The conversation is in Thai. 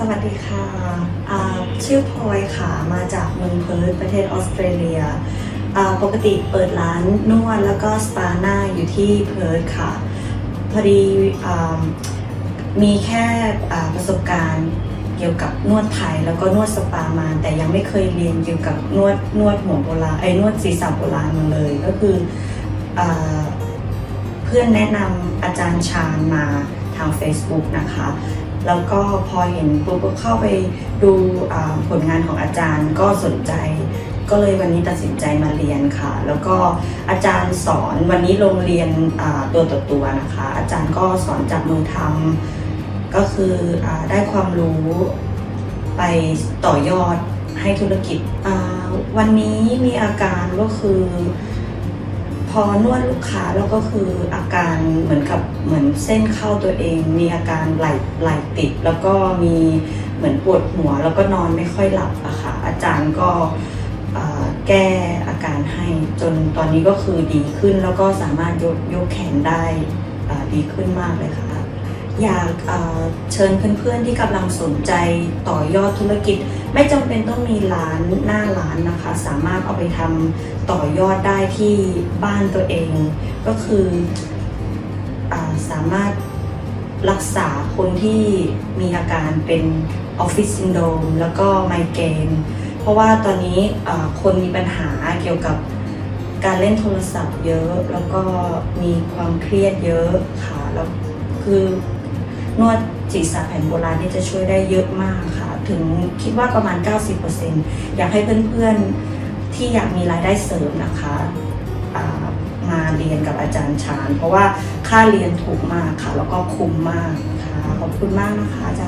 สวัสดีค่ะ ชื่อพลอยค่ะ มาจากเมืองเพิร์ธประเทศออสเตรเลีย ปกติเปิดร้านนวดแล้วก็สปาหน้าอยู่ที่เพิร์ธค่ะ พอดีมีแค่ประสบการณ์เกี่ยวกับนวดไทยแล้วก็นวดสปามา แต่ยังไม่เคยเรียนเกี่ยวกับนวดนวดหัวโบราณไอ้นวดศีรษะโบราณมาเลย ก็คืออเพื่อนแนะนำอาจารย์ชาญมาทาง Facebook นะคะ แล้วก็พอเห็นปุ๊บก็เข้าไปดูผลงานของอาจารย์ก็สนใจ ก็เลยวันนี้ตัดสินใจมาเรียนค่ะ แล้วก็อาจารย์สอนวันนี้โรงเรียนตัวต่อตัวนะคะ อาจารย์ก็สอนจับมือทำก็คืออได้ความรู้ไปต่อยอดให้ธุรกิจวันนี้มีอาการก็คือ อนวดลูกค้าแล้วก็คืออาการเหมือนกับเหมือนเส้นเข้าตัวเอง มีอาการไหลไหลติด แล้วก็มีเหมือนปวดหัว แล้วก็นอนไม่ค่อยหลับอะค่ะอาจารย์ก็แก้อาการให้จนตอนนี้ก็คือดีขึ้นแล้วก็สามารถยกยกแขนได้ดีขึ้นมากเลยค่ะ อยากเชิญเพื่อนๆที่กำลังสนใจต่อยอดธุรกิจ ไม่จำเป็นต้องมีร้านหน้าร้านนะคะ สามารถเอาไปทำต่อยอดได้ที่บ้านตัวเอง ก็คืออสามารถรักษาคนที่มีอาการเป็นออฟฟิศซินโดรมแล้วก็ไมเกรนเพราะว่าตอนนี้คนมีปัญหาเกี่ยวกับการเล่นโทรศัพท์เยอะ แล้วก็มีความเครียดเยอะค่ะแล้วคือ นวดศีรษะแผนโบราณนี่จะช่วยได้เยอะมากค่ะ ถึงคิดว่าประมาณ 90%อยากให้เพื่อนๆที่อยากมีรายได้เสริมนะคะมาเรียนกับอาจารย์ชานเพราะว่าค่าเรียนถูกมากค่ะ แล้วก็คุ้มมากค่ะ ขอบคุณมากนะคะอาจารย์